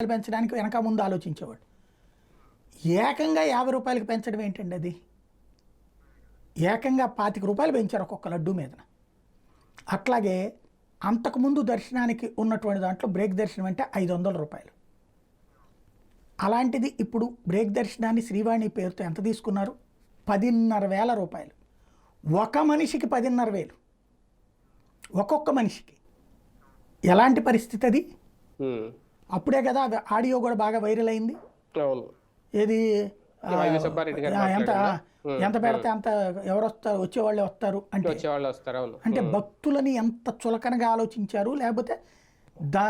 రూపాయలు పెంచడానికి వెనక ముందు ఆలోచించేవాడు. ఏకంగా యాభై రూపాయలకి పెంచడం ఏంటండి అది? ఏకంగా పాతిక రూపాయలు పెంచారు ఒక్కొక్క లడ్డు మీద అట్లాగే అంతకుముందు దర్శనానికి ఉన్నటువంటి దాంట్లో బ్రేక్ దర్శనం అంటే ఐదు వందల రూపాయలు. అలాంటిది ఇప్పుడు బ్రేక్ దర్శనాన్ని శ్రీవాణి పేరుతో ఎంత తీసుకున్నారు? పదిన్నర వేల రూపాయలు. ఒక మనిషికి పదిన్నర వేలు. ఒక్కొక్క మనిషికి. ఎలాంటి పరిస్థితి అది? అప్పుడే కదా ఆడియో కూడా బాగా వైరల్ అయింది. అవును. ఏది? ఎంత ఎంత పెడితే అంత ఎవరు వస్తారు? వచ్చేవాళ్ళే వస్తారు అంటే. వస్తారు అవును. అంటే భక్తులని ఎంత చులకనగా ఆలోచించారు? లేకపోతే దా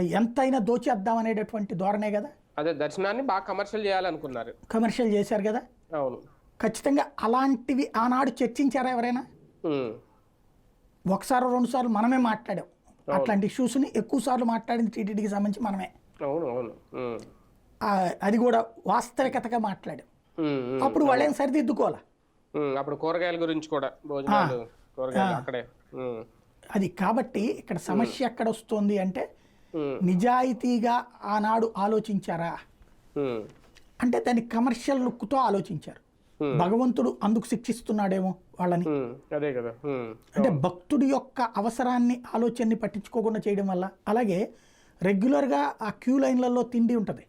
ఎంతైనా దోచేద్దాం అనేటటువంటి ధోరణే కదా? అదే దర్శనాన్ని బాగా కమర్షియల్ చేయాలనుకున్నారు. కమర్షియల్ చేశారు కదా? అవును. ఖచ్చితంగా అలాంటివి ఆనాడు చర్చించారా ఎవరైనా. ఒకసారి రెండు సార్లు మనమే మాట్లాడాం. అట్లాంటి ఇష్యూస్ని ఎక్కువ సార్లు మాట్లాడింది టీటీడీకి సంబంధించి మనమే. అవును అవును. అది కూడా వాస్తవికతగా మాట్లాడాం. అప్పుడు వాళ్ళేం సరిదిద్దుకోవాలా? అప్పుడు కూరగాయల గురించి కూడా భోజనాలు కూరగాయలు అక్కడే. అది కాబట్టి ఇక్కడ సమస్య ఎక్కడ వస్తుంది అంటే. నిజాయితీగా ఆనాడు ఆలోచించారా. అంటే దాన్ని కమర్షియల్ లుక్తో ఆలోచించారు. భగవంతుడు అందుకు శిక్షిస్తున్నాడేమో వాళ్ళని. అదే కదా. అంటే భక్తుడి యొక్క అవసరాన్ని ఆలోచనని పట్టించుకోకుండా చేయడం వల్ల. అలాగే రెగ్యులర్గా ఆ క్యూ లైన్లలో తిండి ఉంటుంది.